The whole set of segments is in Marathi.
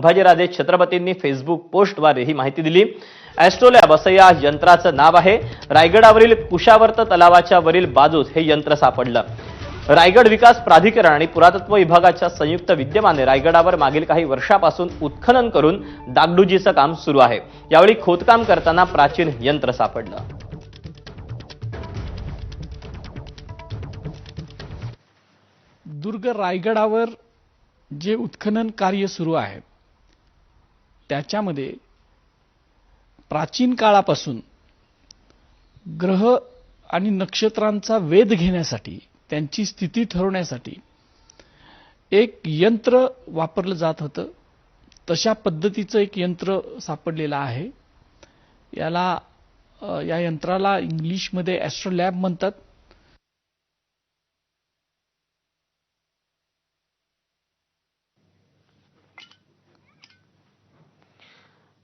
संभाजीराजे छत्रपतींनी फेसबुक पोस्टद्वारे ही माहिती दिली. ॲस्ट्रोलॅब असं या यंत्राचं नाव आहे. रायगडावरील कुशावर्त तलावाच्या वरील बाजूस हे यंत्र सापडलं. रायगड विकास प्राधिकरण आणि पुरातत्व विभागाच्या संयुक्त विद्यमाने रायगडावर मागील काही वर्षापासून उत्खनन करून डागडुजीचं काम सुरू आहे. यावेळी खोदकाम करताना प्राचीन यंत्र सापडलं. दुर्ग रायगडावर जे उत्खनन कार्य सुरू आहे त्याच्यामध्ये प्राचीन काळापासून ग्रह आणि नक्षत्रांचा वेध घेण्यासाठी त्यांची स्थिती ठरवण्यासाठी एक यंत्र वापरलं जात होतं. तशा पद्धतीचं एक यंत्र सापडलेलं आहे. याला या यंत्राला इंग्लिशमध्ये ॲस्ट्रोलॅब म्हणतात.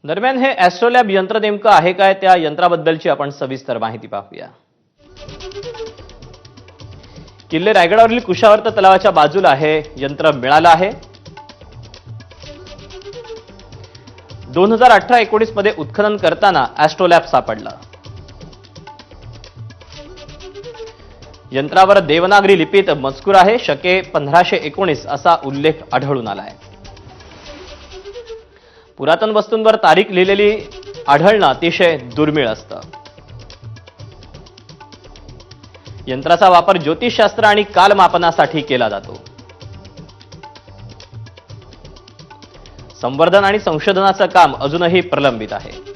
दरम्यान हे ॲस्ट्रोलॅब यंत्र नेमकं आहे काय? त्या यंत्राबद्दलची आपण सविस्तर माहिती पाहूया. किल्ले रायगडावरील कुशावर्त तलावाच्या बाजूला हे यंत्र मिळालं आहे. दोन हजार अठरा एकोणीसमध्ये उत्खनन करताना ॲस्ट्रोलॅब सापडला. यंत्रावर देवनागरी लिपीत मजकूर आहे. शके पंधराशे एकोणीस असा उल्लेख आढळून आला आहे पुरातन वस्तूंवर तारीख लिहिलेली आढळणं अतिशय दुर्मिळ असतं. यंत्राचा वापर ज्योतिषशास्त्र आणि कालमापनासाठी केला जातो. संवर्धन आणि संशोधनाचं काम अजूनही प्रलंबित आहे.